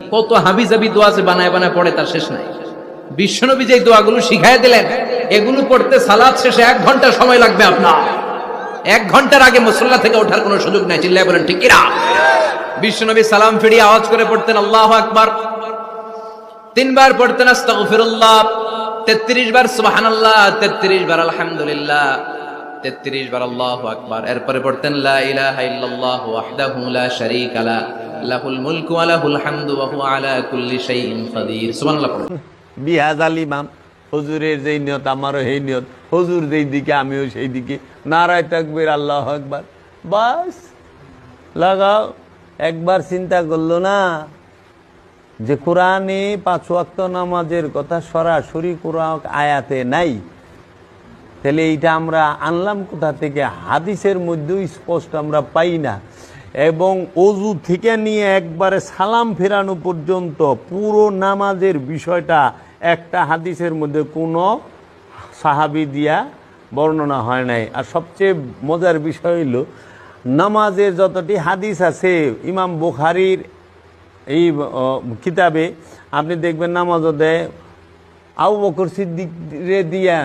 কত হাবিজাবি দোয়া আছে বানায় বানায় পড়ে, তার শেষ নাই। বিশ্বনবী যে দোয়াগুলো শিখাই দিলেন, এগুলো পড়তে সালাদ শেষে এক ঘণ্টা সময় লাগবে আপনার। এক ঘণ্টার আগে মুসল্লা থেকে ওঠার কোনো সুযোগ নাই, চিল্লায় বলেন, ঠিক কিনা? বিশ্বনবী সালাম ফিরিয়ে আওয়াজ করে পড়তেন, আল্লাহ আকবার। তিনবার পড়তেন, আস্তাগফিরুল্লাহ। 33 বার, সুবহানাল্লাহ। 33 বার, আলহামদুলিল্লাহ। 33 বার, আল্লাহু আকবার। এরপরে পড়তেন, লা ইলাহা ইল্লাল্লাহ ওয়াহদাহু লা শারীকা লা। লাহুল মুলকু ওয়া লাহুল হামদু ওয়া হুয়া আলা কুল্লি শাইইন কাদির সুবহানাল্লাহ ইমাম, হুজুরের যেই নিয়ত, আমারও সেই নিয়ত, হুজুর যেই দিকে, আমিও সেই দিকে। নারায় আল্লাহ একবার বাস, লাগাও, একবার চিন্তা করল না যে কোরআনে পাঁচ ওয়াক্ত নামাজের কথা সরাসরি কোরআন আয়াতে নাই। তাহলে এইটা আমরা আনলাম কোথা থেকে? হাদিসের মধ্যেও স্পষ্ট আমরা পাই না। এবং অজু থেকে নিয়ে একবারে সালাম ফেরানো পর্যন্ত পুরো নামাজের বিষয়টা একটা হাদিসের মধ্যে কোনো সাহাবি দিয়া বর্ণনা হয় নাই। আর সবচেয়ে মজার বিষয় হইল নামাজের যতটি হাদিস আছে, ইমাম বুখারির এই কিতাবে আপনি দেখবেন নামাজ দেয় আবু বকর সিদ্দিক রে দিয়া